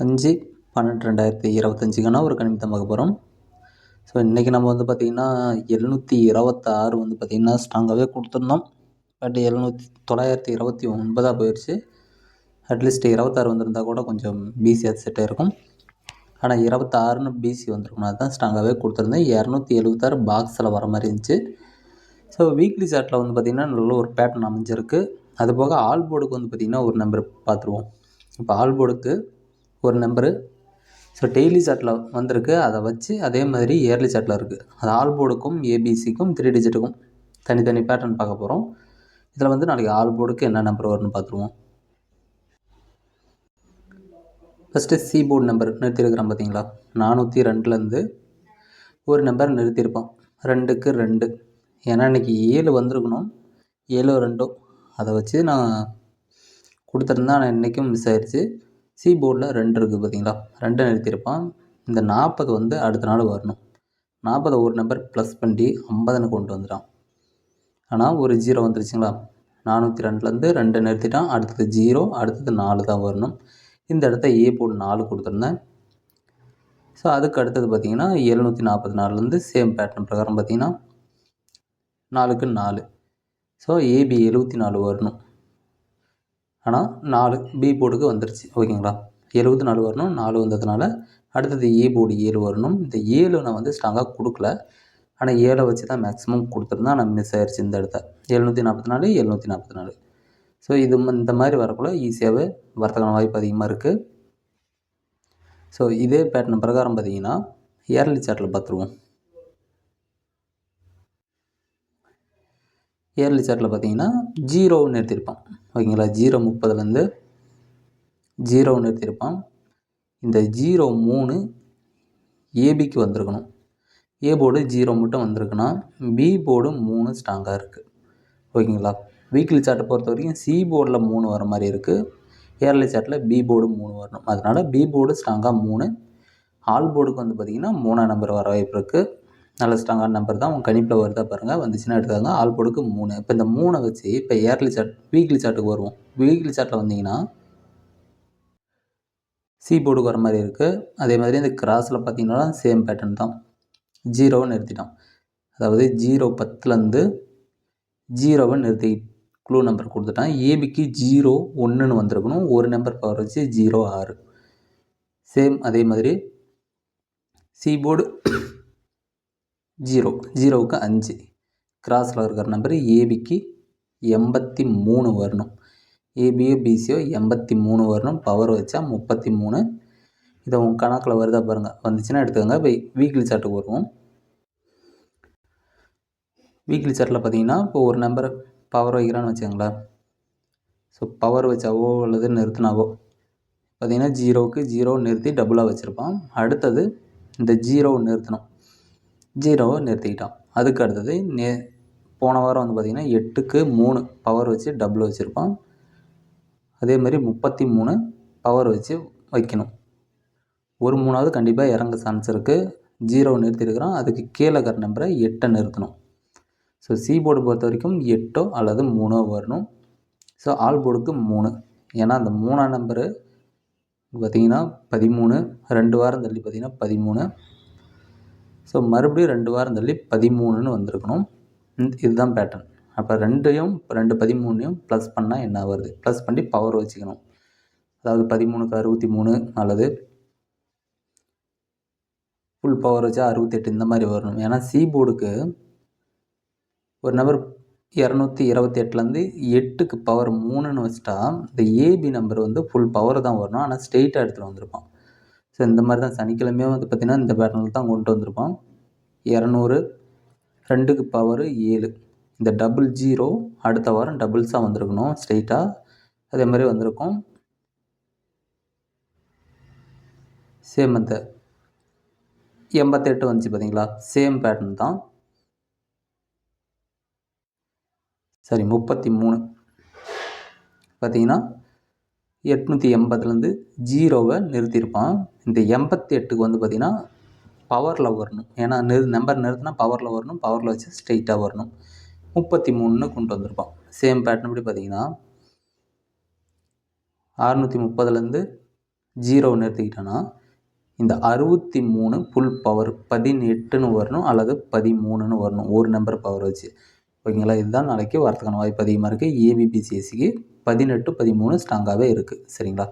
அஞ்சு பன்னெண்டு ரெண்டாயிரத்தி இருபத்தஞ்சுக்கான ஒரு கணிதம் பார்க்க போகிறோம் ஸோ இன்றைக்கி நம்ம வந்து பார்த்திங்கன்னா எழுநூற்றி இருபத்தாறு வந்து பார்த்திங்கன்னா ஸ்ட்ராங்காகவே கொடுத்துருந்தோம் பட் எழுநூற்றி தொள்ளாயிரத்தி இருபத்தி ஒன்பதாக போயிடுச்சு. அட்லீஸ்ட் இருபத்தாறு வந்திருந்தால் கூட கொஞ்சம் பிசியாக செட்டாக இருக்கும் ஆனால் இருபத்தாறுன்னு பிசி வந்துருக்கணும் அதுதான் ஸ்ட்ராங்காகவே கொடுத்துருந்தேன். இரநூத்தி எழுபத்தாறு பாக்ஸில் வர மாதிரி இருந்துச்சு. ஸோ வீக்லி சார்ட்டில் வந்து பார்த்திங்கன்னா நல்ல ஒரு பேட்டர்ன் அமைஞ்சிருக்கு. அது போக ஆல் போர்டுக்கு வந்து பார்த்திங்கன்னா ஒரு நம்பர் பார்த்துருவோம் இப்போ ஆல் போர்டுக்கு ஒரு நம்பரு ஸோ டெய்லி சார்ட்டில் வந்திருக்கு. அதை வச்சு அதே மாதிரி இயர்லி சார்ட்டில் இருக்குது அது ஆல் போர்டுக்கும் ஏபிசிக்கும் த்ரீ டிஜிட்டுக்கும் தனித்தனி பேட்டர்ன் பார்க்க போகிறோம் இதில் வந்து நாளைக்கு ஆல் போர்டுக்கு என்ன நம்பர் வரும்னு பார்த்துருவோம் ஃபஸ்ட்டு சி போர்டு நம்பர் நிறுத்தியிருக்கிறோம் பார்த்தீங்களா? நானூற்றி ரெண்டுலேருந்து ஒரு நம்பர் நிறுத்தியிருப்போம். ரெண்டுக்கு ரெண்டு. ஏன்னா இன்றைக்கி ஏழு வந்திருக்கணும். ஏழோ ரெண்டோ. அதை வச்சு நான் கொடுத்துருந்தேன் ஆனால் இன்றைக்கும் மிஸ் ஆயிடுச்சு சி போர்டில் ரெண்டு இருக்குது பார்த்தீங்களா? ரெண்டை நிறுத்தியிருப்பான். இந்த நாற்பது வந்து அடுத்த நாள் வரணும். நாற்பது ஒரு நம்பர் ப்ளஸ் பண்ணி ஐம்பதுன்னு கொண்டு வந்துட்டான். ஆனால் ஒரு ஜீரோ வந்துருச்சுங்களா? நானூற்றி ரெண்டுலேருந்து ரெண்டு நிறுத்திட்டான். அடுத்தது ஜீரோ அடுத்தது நாலு தான் வரணும். இந்த இடத்த ஏ போர்டு நாலு கொடுத்துருந்தேன். ஸோ அதுக்கு அடுத்தது பார்த்திங்கன்னா எழுநூற்றி நாற்பத்தி நாலுலேருந்து சேம் பேட்டர்ன் பிரகாரம் பார்த்திங்கன்னா நாலுக்கு நாலு. ஸோ ஏபி எழுபத்தி நாலு வரணும். ஆனால் நாலு பி போர்டுக்கு வந்துருச்சு. ஓகேங்களா? எழுபத்தி நாலு வரணும் நாலு வந்ததுனால அடுத்தது ஏ போர்டு ஏழு வரணும். இந்த ஏழு நான் வந்து ஸ்ட்ராங்காக கொடுக்கல. ஆனால் ஏழை வச்சு தான் மேக்ஸிமம் கொடுத்துருந்தா நான் மிஸ் ஆயிடுச்சு இந்த இடத்த. எழுநூற்றி நாற்பத்தி நாலு எழுநூற்றி நாற்பத்தி நாலு. ஸோ இது இந்த மாதிரி வரக்குள்ள ஈஸியாகவே வரதுக்கான வாய்ப்பு அதிகமாக இருக்குது ஸோ இதே பேட்டர்ன் பிரகாரம் பார்த்தீங்கன்னா இயர்லி சார்ட்டில் பார்த்துருவோம் இயர்லி சார்ட்டில் பார்த்தீங்கன்னா ஜீரோன்னு நிறுத்தியிருப்பான் ஓகேங்களா? ஜீரோ முப்பதுலேருந்து ஜீரோன்னு நிறுத்தியிருப்பான் இந்த ஜீரோ மூணு ஏபிக்கு வந்திருக்கணும். ஏ போர்டு ஜீரோ மட்டும் வந்திருக்குன்னா பி போர்டு மூணு ஸ்ட்ராங்காக இருக்குது ஓகேங்களா? வீக்லி சார்ட்டை பொறுத்த வரைக்கும் சி போர்டில் மூணு வர மாதிரி இருக்குது இயர்லி சார்ட்டில் பி போர்டு மூணு வரணும். அதனால் பி போர்டு ஸ்ட்ராங்காக மூணு. ஆல் போர்டுக்கு வந்து பார்த்திங்கன்னா மூணாம் நம்பர் வர வாய்ப்பு இருக்குது நல்ல ஸ்ட்ராங்கான நம்பர் தான். உங்கள் கணிப்பில் வருதா பாருங்கள் வந்துச்சுன்னா எடுத்துக்காங்க. ஆல் போர்டுக்கு மூணு. இப்போ இந்த மூணை வச்சு இப்போ இயர்லி சார்ட் வீக்லி சார்ட்டுக்கு வருவோம். வீக்லி சார்ட்டில் வந்தீங்கன்னா சி போர்டுக்கு வர மாதிரி இருக்குது அதே மாதிரி இந்த கிராஸில் பார்த்தீங்கன்னா சேம் பேட்டர்ன் தான். ஜீரோவை நிறுத்திட்டோம். அதாவது ஜீரோ பத்துலேருந்து ஜீரோவை நிறுத்தி க்ளூ நம்பர் கொடுத்துட்டான். ஏபிக்கு ஜீரோ ஒன்றுன்னு வந்திருக்கணும். ஒரு நம்பர் பவர் வச்சு ஜீரோ ஆறு. சேம் அதே மாதிரி சி போர்டு ஜீரோ ஜீரோவுக்கு அஞ்சு கிராஸில் இருக்கிற நம்பர் ஏபிக்கு எண்பத்தி மூணு வரணும். ஏபியோ பிசியோ எண்பத்தி மூணு வரணும். பவர் வச்சா முப்பத்தி மூணு. இதை உங்கள் கணக்கில் வருதா பாருங்கள் வந்துச்சுன்னா எடுத்துக்கோங்க. இப்போ வீக்லி சார்ட்டுக்கு வருவோம். வீக்லி சார்ட்டில் பார்த்தீங்கன்னா இப்போ ஒரு நம்பர் பவர் வைக்கிறான்னு வச்சுக்கோங்களேன். ஸோ பவர் வச்சாவோ அல்லது நிறுத்தினாவோ. பார்த்திங்கன்னா ஜீரோவுக்கு ஜீரோ நிறுத்தி டபுளாக வச்சுருப்பான் அடுத்தது இந்த ஜீரோ நிறுத்தணும். ஜீரோவை நிறுத்திக்கிட்டான் அதுக்கு அடுத்தது நே போன வாரம் வந்து பார்த்திங்கன்னா எட்டுக்கு மூணு பவர் வச்சு டபுள் வச்சுருப்பான் அதே மாதிரி முப்பத்தி மூணு பவர் வச்சு வைக்கணும். ஒரு மூணாவது கண்டிப்பாக இறங்க சான்ஸ் இருக்குது ஜீரோ நிறுத்திருக்கிறான் அதுக்கு கீழே இருக்கிற நம்பரை எட்டை நிறுத்தணும். ஸோ சி போர்டு பொறுத்த வரைக்கும் எட்டோ அல்லது மூணோ வரணும். ஸோ ஆல் போர்டுக்கு மூணு. ஏன்னா அந்த மூணாம் நம்பரு பார்த்திங்கன்னா பதிமூணு ரெண்டு வாரம் தள்ளி பார்த்திங்கன்னா பதிமூணு. ஸோ மறுபடியும் ரெண்டு வாரம் தள்ளி பதிமூணுன்னு வந்திருக்கணும். இதுதான் பேட்டர்ன் அப்போ ரெண்டையும் ரெண்டு பதிமூணையும் ப்ளஸ் பண்ணால் என்ன வருது ப்ளஸ் பண்ணி பவர் வச்சுக்கணும். அதாவது பதிமூணுக்கு அறுபத்தி மூணு அல்லது ஃபுல் பவர் வச்சா அறுபத்தெட்டு இந்த மாதிரி வரணும். ஏன்னா சி போர்டுக்கு ஒரு நபர் இரநூத்தி இருபத்தி எட்டுலேருந்து எட்டுக்கு பவர் மூணுன்னு வச்சுட்டா இந்த ஏபி நம்பர் வந்து ஃபுல் பவர் தான் வரணும். ஆனால் ஸ்ட்ரெயிட்டாக எடுத்துகிட்டு வந்திருப்பான். ஸோ இந்த மாதிரி தான் சனிக்கிழமையும் வந்து பார்த்திங்கன்னா இந்த பேட்டர்னில் தான் கொண்டு வந்திருப்பான். இரநூறு ரெண்டுக்கு பவர் ஏழு. இந்த டபுள் ஜீரோ அடுத்த வாரம் டபுள்ஸாக வந்திருக்கணும் ஸ்ட்ரெயிட்டாக அதே மாதிரி வந்திருக்கும். சேம் அந்த எண்பத்தெட்டு வந்துச்சு பார்த்தீங்களா சேம் பேட்டர்ன் தான். சரி முப்பத்தி மூணு பார்த்தீங்கன்னா எட்நூற்றி எண்பதுலேருந்து ஜீரோவை நிறுத்தியிருப்பான். இந்த எண்பத்தி எட்டுக்கு வந்து பார்த்திங்கன்னா பவரில் வரணும். ஏன்னா நிறு நம்பர் நிறுத்தினா பவரில் வரணும் பவரில் வச்சு ஸ்ட்ரெயிட்டாக வரணும். முப்பத்தி மூணுன்னு கொண்டு வந்திருப்பான். சேம் பேட்டர்ன் படி பார்த்தீங்கன்னா அறுநூற்றி முப்பதுலேருந்து ஜீரோ நிறுத்திக்கிட்டோன்னா இந்த அறுபத்தி மூணு புல் பவர் பதினெட்டுன்னு வரணும் அல்லது பதிமூணுன்னு வரணும் ஒரு நம்பர் பவர் வச்சு. ஓகேங்களா? இதுதான் நாளைக்கு வரத்துக்கான வாய்ப்பு அதிகமாக இருக்குது ஏபிபிசிஎஸ்சிக்கு பதினெட்டு பதிமூணு ஸ்ட்ராங்காகவே இருக்குது சரிங்களா?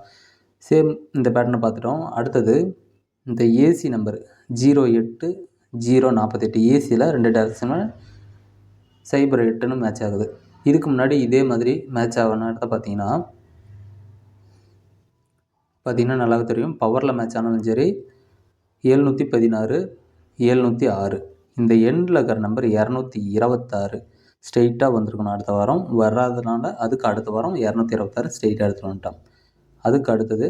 சேம் இந்த பேட்டர்னை பார்த்துட்டோம். அடுத்தது இந்த ஏசி நம்பர் ஜீரோ எட்டு ஜீரோ நாற்பத்தெட்டு ஏசியில் ரெண்டு டேரக்ஷனில் சைபர் எட்டுன்னு மேட்ச் ஆகுது. இதுக்கு முன்னாடி இதே மாதிரி மேட்ச் ஆகணும் இடத்த பார்த்தீங்கன்னா பார்த்திங்கன்னா நல்லாவே தெரியும். பவரில் மேட்ச் ஆனாலும் சரி ஏழ்நூற்றி பதினாறு ஏழ்நூற்றி ஆறு. இந்த எண்டில் இருக்கிற நம்பர் இரநூத்தி இருபத்தாறு. ஸ்ட்ரெயிட்டாக வந்திருக்கணும் அடுத்த வாரம். வராதனால அதுக்கு அடுத்த வாரம் இரநூத்தி இருபத்தாறு ஸ்ட்ரெயிட்டாக எடுத்துகிட்டு வந்துட்டோம். அதுக்கு அடுத்தது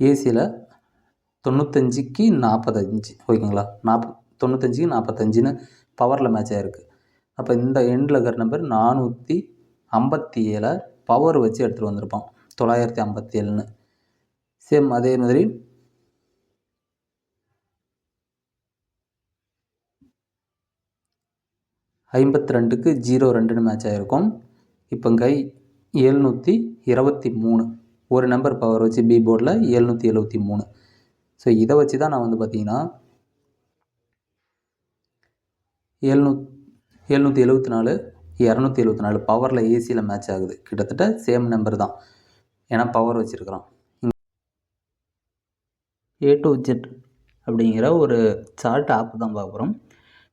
ஏசியில் தொண்ணூத்தஞ்சுக்கு நாற்பத்தஞ்சு ஓகேங்களா? நாற்ப தொண்ணூத்தஞ்சுக்கு நாற்பத்தஞ்சுன்னு பவரில் மேட்ச் ஆகிருக்கு அப்போ இந்த எண்டில் இருக்கிற நம்பர் நானூற்றி ஐம்பத்தி ஏழை பவர் வச்சு எடுத்துகிட்டு வந்திருப்பான். தொள்ளாயிரத்தி ஐம்பத்தி ஏழுன்னு. சேம் அதே மாதிரி ஐம்பத்தி ரெண்டுக்கு ஜீரோ ரெண்டுன்னு மேட்ச் ஆகிருக்கும் இப்போ கை எழுநூற்றி இருபத்தி மூணு ஒரு நம்பர் பவர் வச்சு பி போர்டில் எழுநூற்றி எழுபத்தி மூணு ஸோ இதை வச்சு தான் நான் வந்து பார்த்தீங்கன்னா எழுநூ எழுநூற்றி எழுபத்தி நாலு இரநூத்தி எழுபத்தி நாலு பவரில் ஏசியில் மேட்ச் ஆகுது. கிட்டத்தட்ட சேம் நம்பர் தான். ஏன்னா பவர் வச்சுருக்குறோம். ஏ டு ஜெட் அப்படிங்கிற ஒரு சார்ட் ஆப் தான் பார்க்குறோம்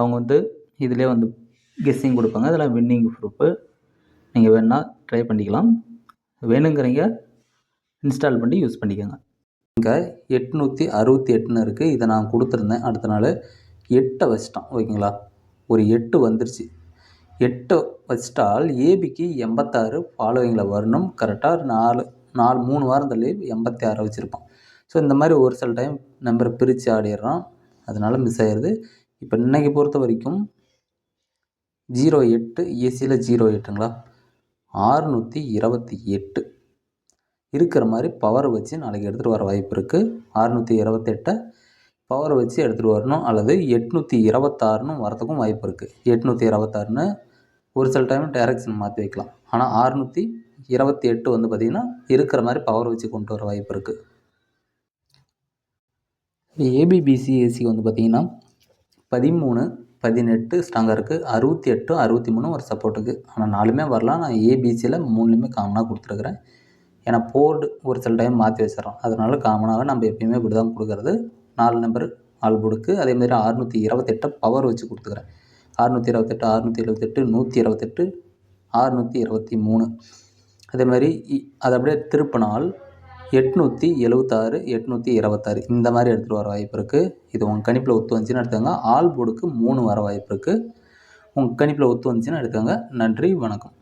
அவங்க வந்து இதிலே வந்து கெஸ்ஸிங் கொடுப்பாங்க. அதெல்லாம் வின்னிங் ப்ரூஃபு நீங்கள் வேணால் ட்ரை பண்ணிக்கலாம். வேணுங்கிறீங்க இன்ஸ்டால் பண்ணி யூஸ் பண்ணிக்கோங்க. இங்கே எட்நூற்றி அறுபத்தி எட்டுன்னு இருக்குது இதை நான் கொடுத்துருந்தேன். அடுத்த நாள் எட்டை வச்சிட்டான். ஓகேங்களா? ஒரு எட்டு வந்துருச்சு. எட்டை வச்சிட்டால் ஏபிக்கு எண்பத்தாறு ஃபாலோவிங்கில் வரணும். கரெக்டாக நாலு நாலு மூணு வாரம் தள்ளி எண்பத்தி ஆறு வச்சுருப்பான். ஸோ இந்த மாதிரி ஒரு சில டைம் நம்பரை பிரித்து ஆடிடுறான். அதனால் மிஸ் ஆயிடுது இப்போ இன்றைக்கி பொறுத்த வரைக்கும் ஜீரோ எட்டு ஏசியில் ஜீரோ எட்டுங்களா? ஆறுநூற்றி இருபத்தி எட்டு. இருக்கிற மாதிரி பவர் வச்சு நாளைக்கு எடுத்துகிட்டு வர வாய்ப்பு இருக்குது ஆறுநூற்றி இருபத்தெட்டை பவர் வச்சு எடுத்துகிட்டு வரணும். அல்லது எட்நூற்றி இருபத்தாறுன்னு வரதுக்கும் வாய்ப்பு இருக்குது எட்நூற்றி இருபத்தாறுன்னு ஒரு சில டைம் டைரக்ஷன் மாற்றி வைக்கலாம். ஆனால் ஆறுநூற்றி இருபத்தி எட்டு வந்து பார்த்திங்கன்னா இருக்கிற மாதிரி பவர் வச்சு கொண்டு வர வாய்ப்பு இருக்குது ஏபிபிசி ஏசி வந்து பார்த்திங்கன்னா பதிமூணு பதினெட்டு ஸ்ட்ராங்காக இருக்குது அறுபத்தி எட்டு அறுபத்தி மூணு ஒரு சப்போர்ட்டுக்கு ஆனால் நாலுமே வரலாம் நான் ஏபிசியில் மூணுலேயுமே காமனாக கொடுத்துருக்குறேன். ஏன்னா போர்டு ஒரு சில டைம் மாற்றி வச்சிடறோம். அதனால காமனாக நம்ம எப்பயுமே இப்படி தான் கொடுக்குறது. நாலு நம்பர் நாலு போர்டுக்கு அதேமாதிரி அறுநூற்றி இருபத்தெட்டை பவர் வச்சு கொடுத்துக்கிறேன். அறுநூற்றி இருபத்தெட்டு அறுநூற்றி எழுபத்தெட்டு நூற்றி இருபத்தெட்டு ஆறுநூற்றி இருபத்தி மூணு. அதேமாதிரி அதை அப்படியே திருப்பினால் எட்நூற்றி எழுபத்தாறு எட்நூற்றி இருபத்தாறு. இந்த மாதிரி எடுத்துகிட்டு வர வாய்ப்பு இருக்குது இது உங்கள் கணிப்பில் ஒத்து வந்துச்சுன்னா எடுத்துக்கோங்க. ஆல் போர்டுக்கு மூணு வர வாய்ப்பு இருக்குது உங்கள் கணிப்பில் ஒத்து வந்துச்சுன்னா எடுத்துக்கோங்க. நன்றி வணக்கம்.